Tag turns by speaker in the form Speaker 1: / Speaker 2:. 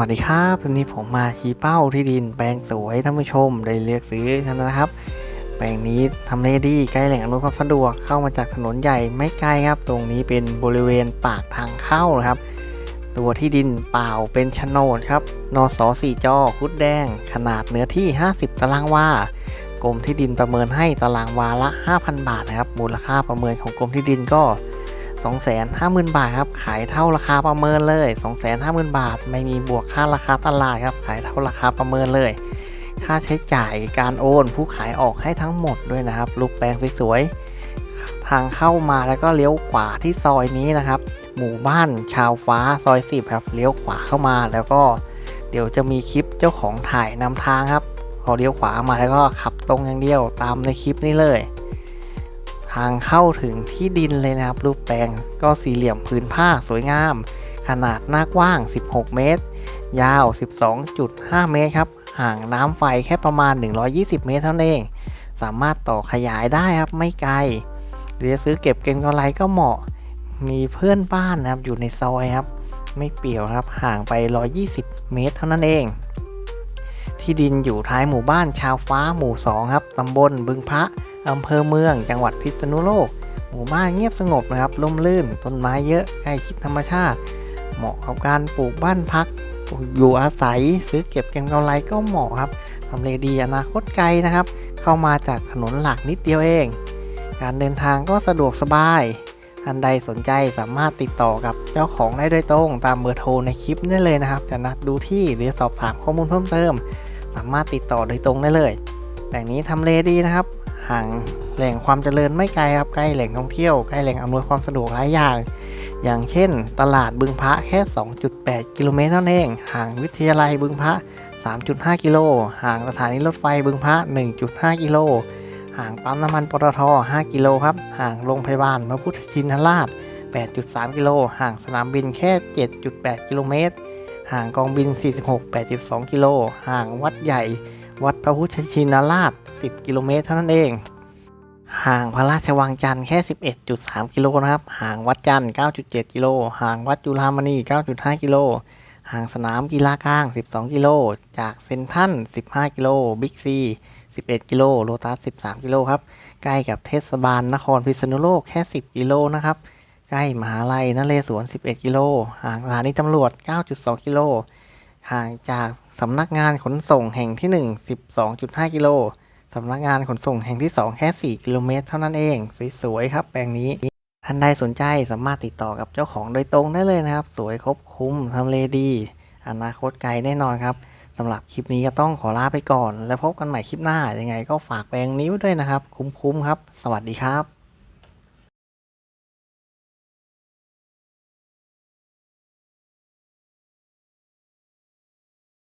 Speaker 1: วัสดีครับวันนี้ผมมาชี้เป้าที่ดินแปลงสวยท่านผู้ชมได้เลือกซื้อกันนะครับ แปลงนี้ทำเลดีใกล้แหล่งอำนวยความสะดวกเข้ามาจากถนนใหญ่ไม่ไกลครับ ตรงนี้เป็นบริเวณปากทางเข้านะครับ ตัวที่ดินเปล่าเป็นโฉนดครับนสสี่จอคุดแดง ขนาดเนื้อที่ 50 ตารางวากรมที่ดินประเมินให้ตารางวาละ 5,000 บาทนะครับมูลค่าประเมินของกรมที่ดินก็ 250,000 บาทครับ ขายเท่าราคาประเมินเลย 250,000 บาท ไม่มีบวกค่าราคาตลาดครับ ขายเท่าราคาประเมินเลย ค่าใช้จ่ายการโอน ผู้ขายออกให้ทั้งหมดด้วยนะครับรูปแปลงสวยๆ ทางเข้ามาแล้วก็เลี้ยวขวาที่ซอยนี้นะครับ หมู่บ้านชาวฟ้าซอย10ครับ เลี้ยวขวาเข้ามาแล้วก็ เดี๋ยวจะมีคลิปเจ้าของถ่ายนำทางครับพอเลี้ยวขวามาแล้วก็ขับตรงอย่างเดียวตามในคลิปนี้เลย ทางเข้าถึงที่ดินเลยนะครับ รูปแปลงก็สี่เหลี่ยมพื้นผ้าสวยงาม ขนาดหน้ากว้าง 16 เมตร ยาว 12.5 เมตรครับ ห่างน้ำไฟแค่ประมาณ 120 เมตรเท่านั้นเอง สามารถต่อขยายได้ครับไม่ไกล หรือซื้อเก็บเก็งกำไรก็เหมาะ มีเพื่อนบ้านนะครับอยู่ในซอยครับ ไม่เปี่ยวครับห่างไป 120 เมตรเท่านั้นเองที่ดินอยู่ท้ายหมู่บ้านชาวฟ้าหมู่ 2 ครับ ตำบลบึงพระ อำเภอเมือง จังหวัดพิษณุโลก หมู่บ้านเงียบสงบนะครับร่มรื่น ต้นไม้เยอะใกล้ชิดธรรมชาติ เหมาะกับการปลูกบ้านพัก อยู่อาศัยซื้อเก็บเก็งกำไรก็เหมาะครับทำเลดีอนาคตไกลนะครับ เข้ามาจากถนนหลักนิดเดียวเอง การเดินทางก็สะดวกสบายท่านใดสนใจสามารถติดต่อกับเจ้าของได้โดยตรง ตามเบอร์โทรในคลิปได้เลยนะครับ จะนัดดูที่หรือสอบถามข้อมูลเพิ่มเติม สามารถติดต่อโดยตรงได้เลย แหล่งนี้ทำเลดีนะครับ ห่างแหล่งความเจริญไม่ไกลครับใกล้แหล่งท่องเที่ยวใกล้แหล่งอำนวยความสะดวกหลายอย่าง อย่างเช่น ตลาดบึงพระแค่ 2.8 กิโลเมตรเท่านั้นเองห่างวิทยาลัยบึงพระ 3.5 กิโลห่างสถานีรถไฟบึงพระ 1.5 กิโลห่างปั๊มน้ำมันปตท 5 กิโลครับห่างโรงพยาบาลพระพุทธชินราช 8.3 กิโลห่างสนามบินแค่ 7.8 กิโลเมตรห่างกองบิน 46 8.2 กิโลห่างวัดใหญ่ วัดพระพุทธชินราช 10 กิโลเมตรเท่านั้นเอง ห่างพระราชวังจันทร์แค่ 11.3 กิโลนะครับ ห่างวัดจันทร์ 9.7 กิโล ห่างวัดจุฬามณี 9.5 กิโล ห่างสนามกีฬากลาง 12 กิโล จากเซนทรัล15 กิโล บิ๊กซี 11 กิโล โลตัส 13 กิโลครับ ใกล้กับเทศบาลนครพิษณุโลกแค่ 10 กิโลนะครับ ใกล้มหาลัยนเรศวร 11 กิโล ห่างสถานีตำรวจ 9.2 กิโล ห่างจากสำนักงานขนส่งแห่งที่ 1 12.5 กิโลสำนักงานขนส่งแห่งที่ 2 แค่ 4 กิโลเมตร เท่านั้นเอง สวยๆครับ แปลงนี้ ท่านใดสนใจสามารถติดต่อกับเจ้าของโดยตรงได้เลยนะครับ สวยครบคลุมทำเลดี อนาคตไกลแน่นอนครับสำหรับคลิปนี้ก็ต้องขอลาไปก่อน แล้วพบกันใหม่คลิปหน้ายังไงก็ฝากแปลงนี้ไว้ด้วยนะครับ คุ้มๆครับ สวัสดีครับ